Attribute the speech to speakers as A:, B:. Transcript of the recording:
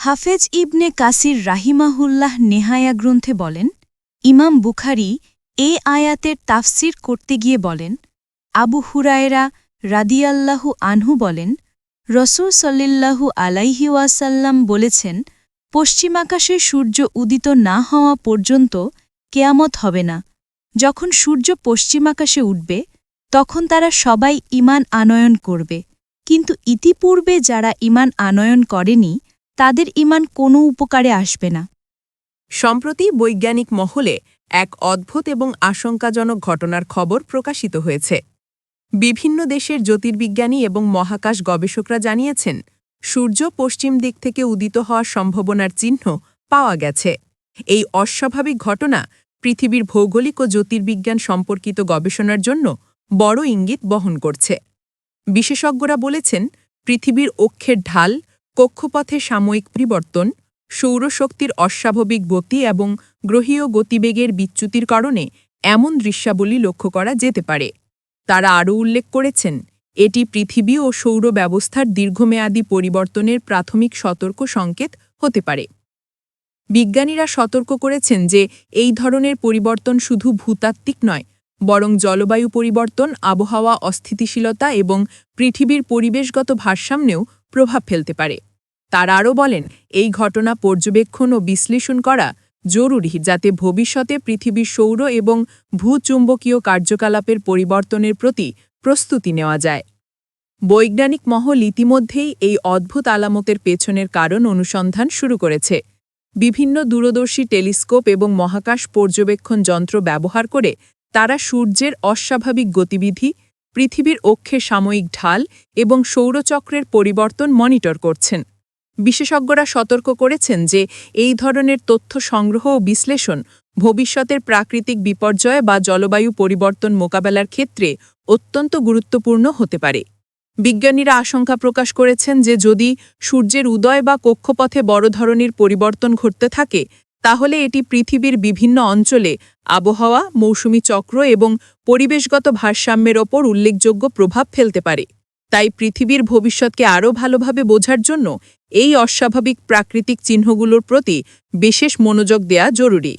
A: হাফেজ ইবনে কাসির রাহিমাহুল্লাহ নেহায়া গ্রন্থে বলেন, ইমাম বুখারি এ আয়াতের তাফসির করতে গিয়ে বলেন, আবু হুরায়রা রাদিয়াল্লাহু আনহু বলেন, রসুল সল্লিল্লাহু আলাইহি ওয়াসাল্লাম বলেছেন পশ্চিমাকাশে সূর্য উদিত না হওয়া পর্যন্ত কেয়ামত হবে না। যখন সূর্য পশ্চিমাকাশে উঠবে, তখন তারা সবাই ইমান আনয়ন করবে। কিন্তু ইতিপূর্বে যারা ইমান আনয়ন করেনি তাদের ইমান কোনো উপকারে আসবে না।
B: সম্প্রতি বৈজ্ঞানিক মহলে এক অদ্ভুত এবং আশঙ্কাজনক ঘটনার খবর প্রকাশিত হয়েছে। বিভিন্ন দেশের জ্যোতির্বিজ্ঞানী এবং মহাকাশ গবেষকরা জানিয়েছেন, সূর্য পশ্চিম দিক থেকে উদিত হওয়ার সম্ভাবনার চিহ্ন পাওয়া গেছে। এই অস্বাভাবিক ঘটনা পৃথিবীর ভৌগোলিক ও জ্যোতির্বিজ্ঞান সম্পর্কিত গবেষণার জন্য বড় ইঙ্গিত বহন করছে। বিশেষজ্ঞরা বলেছেন, পৃথিবীর অক্ষের ঢাল কক্ষপথে সাময়িক পরিবর্তন সৌরশক্তির অস্বাভাবিক গতি এবং গ্রহীয় গতিবেগের বিচ্যুতির কারণে এমন দৃশ্যাবলী লক্ষ্য করা যেতে পারে। তারা আরও উল্লেখ করেছেন, এটি পৃথিবী ও সৌর ব্যবস্থার দীর্ঘমেয়াদী পরিবর্তনের প্রাথমিক সতর্ক সংকেত হতে পারে। বিজ্ঞানীরা সতর্ক করেছেন যে এই ধরনের পরিবর্তন শুধু ভূতাত্ত্বিক নয়, বরং জলবায়ু পরিবর্তন, আবহাওয়া, অস্থিতিশীলতা এবং পৃথিবীর পরিবেশগত ভারসাম্যেও প্রভাব ফেলতে পারে। তারা আরও বলেন, এই ঘটনা পর্যবেক্ষণ ও বিশ্লেষণ করা জরুরি যাতে ভবিষ্যতে পৃথিবীর সৌর এবং ভূচুম্বকীয় কার্যকলাপের পরিবর্তনের প্রতি প্রস্তুতি নেওয়া যায়। বৈজ্ঞানিক মহল ইতিমধ্যেই এই অদ্ভুত আলামতের পেছনের কারণ অনুসন্ধান শুরু করেছে। বিভিন্ন দূরদর্শী টেলিস্কোপ এবং মহাকাশ পর্যবেক্ষণ যন্ত্র ব্যবহার করে তারা সূর্যের অস্বাভাবিক গতিবিধি, পৃথিবীর অক্ষে সাময়িক ঢাল এবং সৌরচক্রের পরিবর্তন মনিটর করছেন। বিশেষজ্ঞরা সতর্ক করেছেন যে এই ধরনের তথ্য সংগ্রহ ও বিশ্লেষণ ভবিষ্যতের প্রাকৃতিক বিপর্যয় বা জলবায়ু পরিবর্তন মোকাবেলার ক্ষেত্রে অত্যন্ত গুরুত্বপূর্ণ হতে পারে। বিজ্ঞানীরা আশঙ্কা প্রকাশ করেছেন যে যদি সূর্যের উদয় বা কক্ষপথে বড় ধরনের পরিবর্তন ঘটতে থাকে, তাহলে এটি পৃথিবীর বিভিন্ন অঞ্চলে আবহাওয়া, মৌসুমী চক্র এবং পরিবেশগত ভারসাম্যের ওপর উল্লেখযোগ্য প্রভাব ফেলতে পারে। তাই পৃথিবীর ভবিষ্যৎকে আরও ভালোভাবে বোঝার জন্য এই অস্বাভাবিক প্রাকৃতিক চিহ্নগুলোর প্রতি বিশেষ মনোযোগ দেয়া জরুরি।